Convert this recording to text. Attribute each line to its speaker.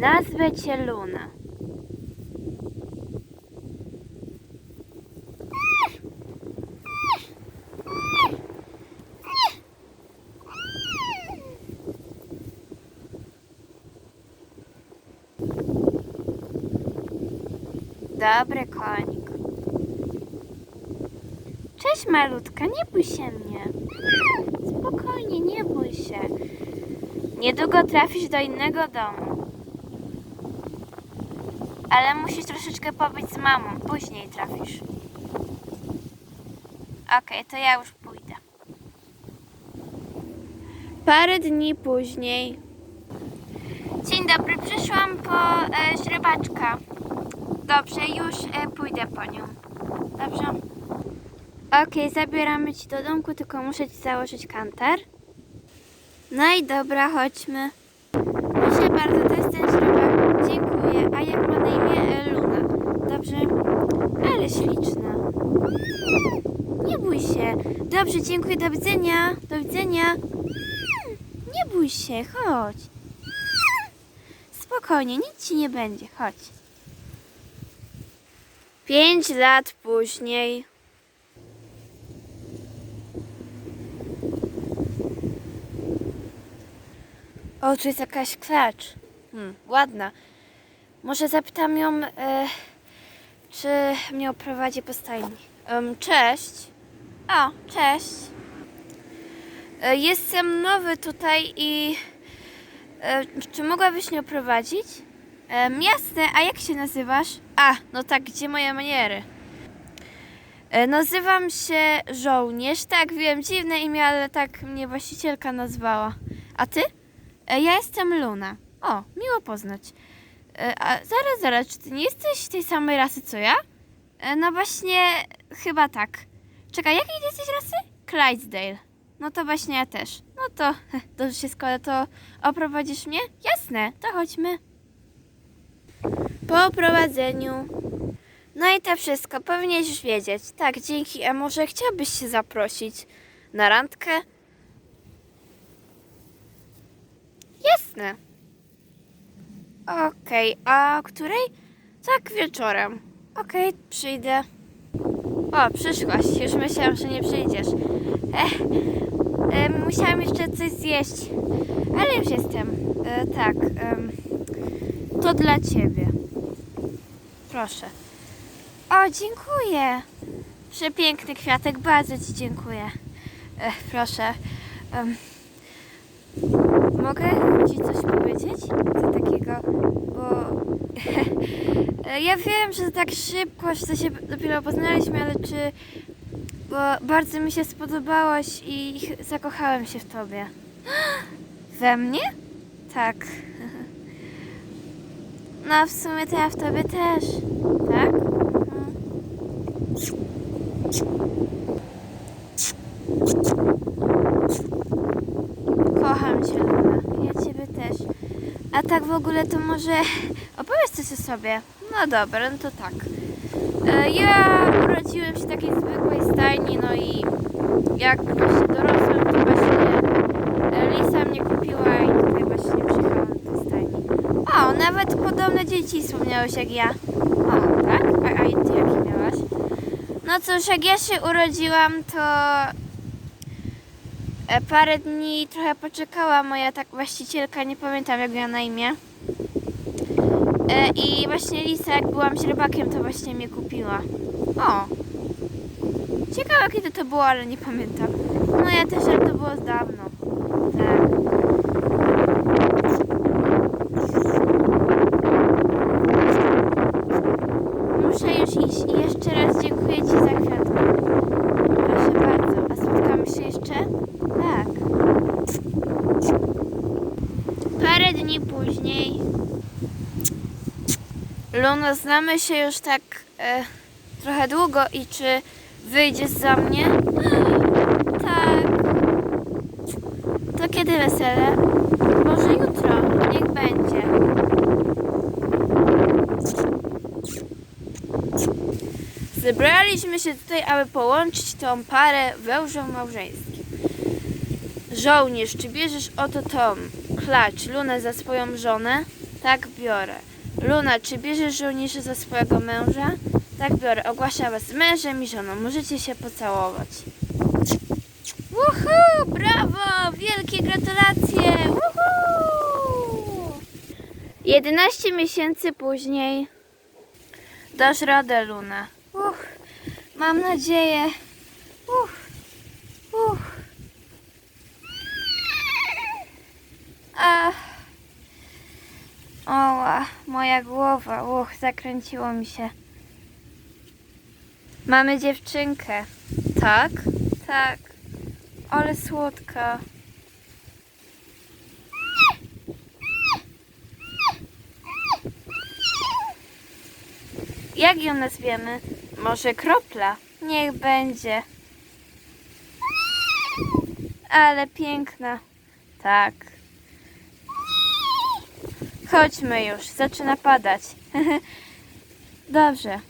Speaker 1: Nazwę cię Luna. Dobry konik. Cześć malutka, nie bój się mnie. Spokojnie, nie bój się. Niedługo trafisz do innego domu. Ale musisz troszeczkę pobyć z mamą, później trafisz. Okej, to ja już pójdę. Parę dni później. Dzień dobry, przyszłam po e, źrebaczka. Dobrze, już e, pójdę po nią. Dobrze? Okej, zabieramy ci do domku, tylko muszę ci założyć kantar. No i dobra, chodźmy. Proszę bardzo, to jest ten źrebak. Dziękuję. A jak ma na imię e, Luna? Dobrze? Ale śliczna. Nie bój się. Dobrze, dziękuję. Do widzenia. Do widzenia. Nie bój się, chodź. Spokojnie, nic ci nie będzie. Chodź. Pięć lat później. O, tu jest jakaś klacz. Hmm, ładna. Może zapytam ją, e, czy mnie oprowadzi po stajni. Em, cześć. O, cześć. E, jestem nowy tutaj i e, czy mogłabyś mnie oprowadzić? Jasne, a jak się nazywasz? A, no tak, gdzie moje maniery? E, nazywam się Żołnierz. Tak, wiem, dziwne imię, ale tak mnie właścicielka nazwała. A ty? E, Ja jestem Luna. O, miło poznać. E, A zaraz, zaraz, czy ty nie jesteś tej samej rasy co ja? E, No właśnie, chyba tak. Czekaj, jakiej jesteś rasy? Clydesdale. No to właśnie ja też. No to, to wszystko, to oprowadzisz mnie? Jasne, to chodźmy. Po oprowadzeniu. No i to wszystko, powinieneś już wiedzieć. Tak, dzięki. A może chciałbyś się zaprosić na randkę? Jasne. Okej, a której? Tak, wieczorem. Okej, przyjdę. O, przyszłaś. Już myślałam, że nie przyjdziesz. Ech, e, musiałam jeszcze coś zjeść. Ale już jestem. E, tak, to dla ciebie. Proszę. O, dziękuję. Przepiękny kwiatek, bardzo ci dziękuję. Ech, proszę. Em, Mogę ci coś powiedzieć? Co takiego? Bo ja wiem, że tak szybko, że się dopiero poznaliśmy, ale czy... Bo bardzo mi się spodobałaś i ch- zakochałem się w tobie. We mnie? Tak. No w sumie to ja w tobie też. Tak? No. Kocham cię, Luna. Ja ciebie też. A tak w ogóle to może opowiedz coś o sobie. No dobra, no to tak. E, Ja urodziłem się w takiej zwykłej stajni, no i jak właśnie dorosłem, to właśnie e, Lisa mnie kupiła i tutaj właśnie przyjechałam do tej stajni. O, nawet podobne dzieciństwo miałeś jak ja. O, tak? A, a ty jakie miałaś? No cóż, jak ja się urodziłam, to E, Parę dni trochę poczekała moja tak właścicielka, nie pamiętam jak miała na imię. E, I właśnie Lisa, jak byłam źrebakiem, to właśnie mnie kupiła. O! Ciekawe kiedy to było, ale nie pamiętam. No ja też, ale to było dawno. Tak. Muszę już iść i jeszcze raz dziękuję Ci za kwiatki. Proszę bardzo. A spotkamy się jeszcze? Tak. Parę dni później. Luna, znamy się już tak e, trochę długo i czy wyjdziesz za mnie? Tak. To kiedy wesele? Może jutro. Niech będzie. Zebraliśmy się tutaj, aby połączyć tą parę wężą małżeńskim. Żołnierz, czy bierzesz oto Tom? Klacz, Lunę za swoją żonę? Tak, biorę. Luna, czy bierzesz żołnierza za swojego męża? Tak, biorę. Ogłaszam was mężem i żoną. Możecie się pocałować. Woohoo! Brawo! Wielkie gratulacje! Woohoo! 11 miesięcy później dasz radę, Luna. Uch, mam nadzieję. Uch. Moja głowa. Uch, zakręciło mi się. Mamy dziewczynkę. Tak? Tak. Ale słodka. Jak ją nazwiemy? Może kropla? Niech będzie. Ale piękna. Tak. Chodźmy już, zaczyna padać. Dobrze.